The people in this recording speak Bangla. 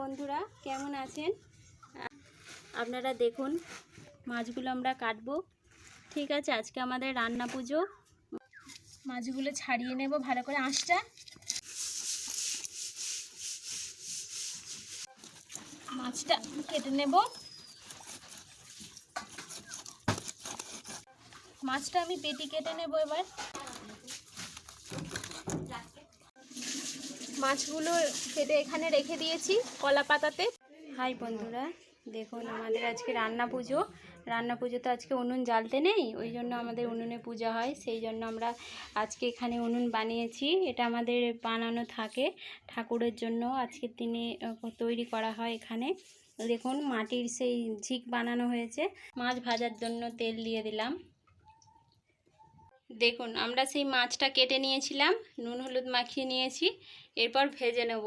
বন্ধুরা, কেমন আছেন? আপনারা দেখুন, মাছগুলো আমরা কাটবো। ঠিক আছে, আজকে আমাদের রান্না পুজো। মাছগুলো ছাড়িয়ে নেব, ভালো করে আঁশটা মাছটা কেটে নেব। মাছটা আমি পেটি কেটে নেব এবার। মাছগুলো কেটে এখানে রেখে দিয়েছি কলা পাতাতে। হাই বন্ধুরা, দেখুন আমাদের আজকে রান্না পুজো। রান্না পুজোতে আজকে উনুন জ্বালতে নেই, ওই জন্য আমাদের উনুনে পূজা হয়। সেই জন্য আমরা আজকে এখানে উনুন বানিয়েছি। এটা আমাদের বানানো থাকে ঠাকুরের জন্য। আজকের দিনে তৈরি করা হয় এখানে। দেখুন মাটির সেই ঝিক বানানো হয়েছে। মাছ ভাজার জন্য তেল দিয়ে দিলাম। দেখুন আমরা সেই মাছটা কেটে নিয়েছিলাম নুন হলুদ মাখিয়ে নিয়েছি এরপর ভেজে নেব।